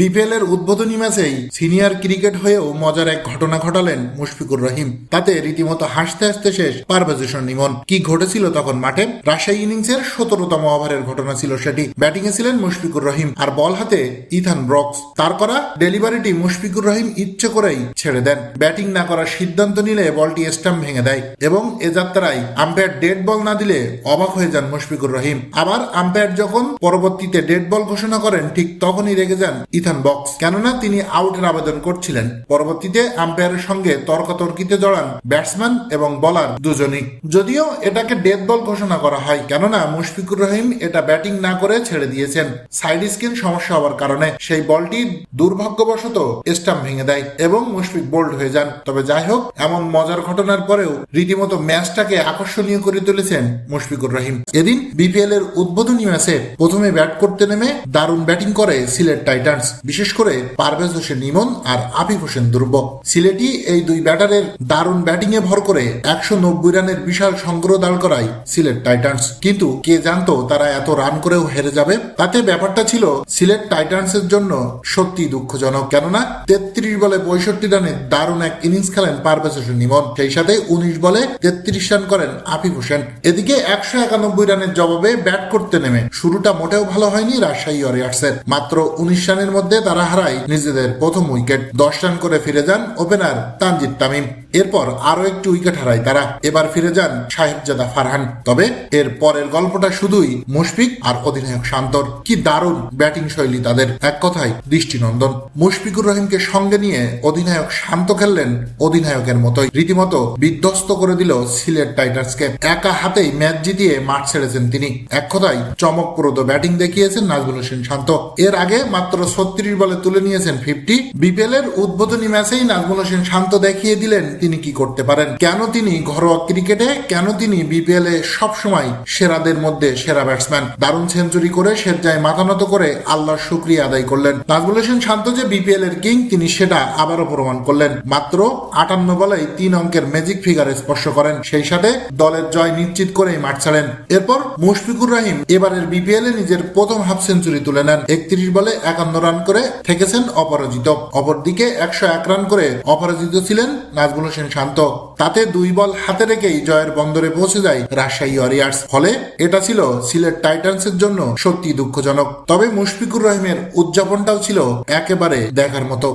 BPL এর উদ্বোধনী ম্যাচেই সিনিয়র ক্রিকেট হয়েও মজার এক ঘটনা ঘটালেন মুশফিকুর রহিম। তাতে রীতিমতো হাসতে হাসতে শেষ পারভেজ হোসেন ইমন কি ঘটেছিল তখন মাঠে? রাজশাহী ইনিংসের সতেরোতম ওভারের ঘটনা ছিল সেটি। ব্যাটিং এ ছিলেন মুশফিকুর রহিম আর বল হাতে ইথান ব্রক্স। তার করা ডেলিভারিটি মুশফিকুর রহিম ইচ্ছে করেই ছেড়ে দেন। ব্যাটিং না করার সিদ্ধান্ত নিলে বলটি স্টাম্প ভেঙে দেয় এবং এ যাত্রায় আম্পায়ার ডেড বল না দিলে অবাক হয়ে যান মুশফিকুর রহিম। আবার আম্পায়ার যখন পরবর্তীতে ডেড বল ঘোষণা করেন, ঠিক তখনই রেগে যান ইথান বক্স কেননা তিনি আউটের আবেদন করছিলেন। পরবর্তীতে আম্পায়ারের সঙ্গে তর্কাতর্কিতে জড়ান ব্যাটসম্যান এবং বলার দুজনই। যদিও এটাকে ডেথ বল ঘোষণা করা হয়, কেননা মুশফিকুর রহিম এটা ব্যাটিং না করে ছেড়ে দিয়েছেন। সাইড স্কিন সমস্যা হওয়ার কারণে সেই বলটি দুর্ভাগ্যবশত স্টাম্প ভেঙে দেয় এবং মুশফিক বোল্ড হয়ে যান। তবে যাই হোক, এমন মজার ঘটনার পরেও রীতিমতো ম্যাচটাকে আকর্ষণীয় করে তুলেছেন মুশফিকুর রহিম। এদিন বিপিএল এর উদ্বোধনী ম্যাচে প্রথমে ব্যাট করতে নেমে দারুণ ব্যাটিং করে সিলেট টাইটান্স। বিশেষ করে পারভেজ হোসেন ইমন আর আফিফ হোসেন দুর্ব সিলেটি এই দুই ব্যাটারের দারুণ ব্যাটিং এ ভর করে একশো নব্বই রানের বিশাল সংগ্রহ দাঁড় করায় সিলেট টাইটান্স। কিন্তু কে জানতো তারা এত রান করেও হেরে যাবে? তাতে ব্যাপারটা ছিল সিলেট টাইটান্সের জন্য সত্যি দুঃখজনক। কেননা তেত্রিশ বলে পঁয়ষট্টি রানে দারুণ এক ইনিংস খেলেন পারভেজ হোসেন ইমন। সেই সাথে উনিশ বলে তেত্রিশ রান করেন আফিফ হোসেন। এদিকে একশো একানব্বই রানের জবাবে ব্যাট করতে নেমে। শুরুটা মোটেও ভালো হয়নি রাজশাহী ওয়ারিয়ার্সের। মাত্র উনিশ রানের মধ্যে তারা হারায় নিজেদের প্রথম উইকেট। দশ রান করে ফিরে যান ওপেনার তানজিদ তামিম। এরপর আরও একটি উইকেট হারায় তারা। এবার ফিরে যান সাহেবজাদা ফারহান। তবে এর পরের গল্পটা শুধুই মুশফিক আর অধিনায়ক শান্তর। কি দারুণ ব্যাটিং শৈলী তাদের। এক কথায় দৃষ্টিনন্দন। মুশফিকুর রহিমকে সঙ্গে নিয়ে অধিনায়ক শান্ত খেললেন অধিনায়কের মতোই। রীতিমতো বিধ্বস্ত করে দিল সিলেট টাইটার্সকে। একা হাতেই ম্যাচ জিতিয়ে মাঠ ছেড়েছেন তিনি। এক কথায় চমকপ্রদ ব্যাটিং দেখিয়েছেন নাজমুল হোসেন শান্ত। এর আগে মাত্র ছত্রিশ বলে তুলে নিয়েছেন ফিফটি বিপিএল এর উদ্বোধনী ম্যাচেই নাজমুল হোসেন শান্ত দেখিয়ে দিলেন তিনি কি করতে পারেন। কেন তিনি ঘরোয়া ক্রিকেটে? কেন তিনি বিপিএল এ সবসময় সেরাদের মধ্যে সেরা ব্যাটসম্যান দারুণ সেঞ্চুরি করে শেরজায় মাথা নত করে আল্লাহর শুক্রিয়া আদায় করলেন। নাজমুল হোসেন শান্ত যে বিপিএল এর কিং তিনি সেটা আবারও প্রমাণ করলেন। মাত্র আটান্ন বলেই তিন অঙ্কের ম্যাজিক ফিগারে স্পর্শ করেন। সেই সাথে দলের জয় নিশ্চিত করেই মাঠ ছাড়েন। এরপর মুশফিকুর রহিম এবারের বিপিএল এ নিজের প্রথম হাফ সেঞ্চুরি তুলে নেন। একত্রিশ বলে একান্ন রান করে থেকেছেন অপরাজিত। অপরদিকে একশো এক রান করে অপরাজিত ছিলেন নাজমুল হোসেন শান্ত। তাতে দুই বল হাতে রেখেই জয়ের বন্দরে পৌঁছে যায় রাজশাহী ওয়ারিয়ার্স। ফলে এটা ছিল সিলেট টাইটান্সের জন্য সত্যি দুঃখজনক। তবে মুশফিকুর রহিমের উদযাপনটাও ছিল একেবারে দেখার মতো।